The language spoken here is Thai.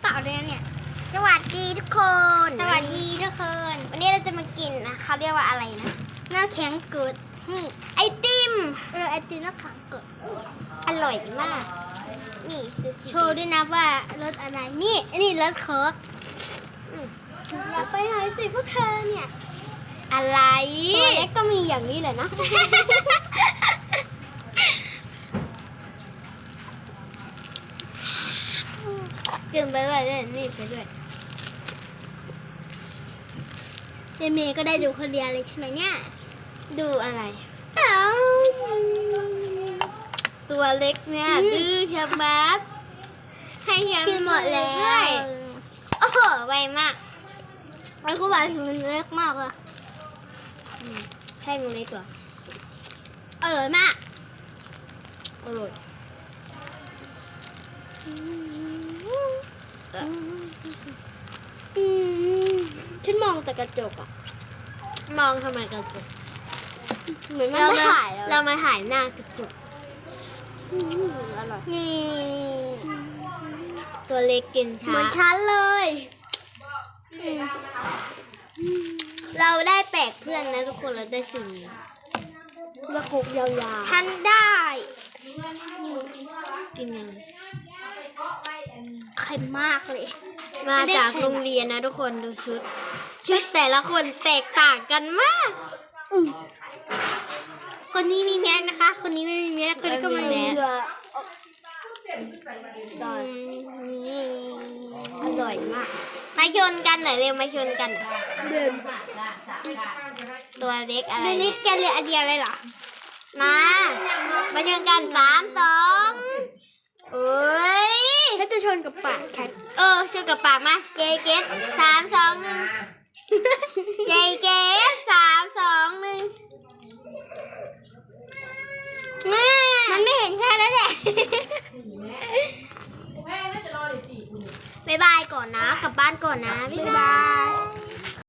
เปล่าเลยเนี่ย สวัสดีทุกคน สวัสดีทุกคน วันนี้เราจะมากินนะเขาเรียกว่าอะไรนะหน้าแข็งเกิดนี่ไอติม เออไอติมหน้าแข็งเกิดอร่อยมาก นี่ซื้อสิโชว์ด้วยนะว่ารสอะไร นี่ นี่รสเคิร์กอืมอยากไปไหนสิพวกเธอเนี่ย อะไร ตัวเล็กก็มีอย่างนี้แหละนะ กินไปด้วยด้วยนี่ไปด้วยเจเมย์ก็ได้ดูคนเดียวเลยใช่ไหมเนี่ย ดูอะไรเอ้าตัวเล็กเนี่ยอืมดื้อชะบัดให้ฉันกินหมดแล้ด้วยโอ้โห ไวมากไอ้กูบอกถึงมันเล็กมากเลยแท่งเล็กเหรออร่อยมาก อร่อย อืมฉันมองแต่กระจกอะมองทำไมกระจกเหมือนมันเราไม่มาถ่ายแล้วเรามาถ่ายหน้ากระจกอืมอร่อยนี่ ตัวเล็กกินเหช้ามือนฉันเลย เราได้แปลกเพื่อนนะทุกคนเราได้สิ่งนี้ระคุกยาวๆ ฉันได้ กินยังเค็มมากเลย มาจากโรงเรียนนะทุกคนดูชุด ชุดแต่ละคนแตกต่างกันมากอืมคนนี้มีแมสนะคะ คนนี้ไม่มีแมสคนนี้ก็ไม่มีไม่มีแมสเรืออืมนี่อร่อยมาก มาชนกันหน่อยเร็วมาชนกันเดินตัวเล็กอะไรในนี้เนี่ยแกเรียนอันเดียวเลยเหรอ มา มาชนกันสามสองเอ้ยถ้าจะช นกับปากฉันเออชนกับปากมาเจเกตสามสองหนึ่งเจเกตสามสองหนึ่งแม่มันไม่เห็นฉันแล้วแหละบายบายก่อนนะ กลับบ้านก่อนนะ บ๊ายบาย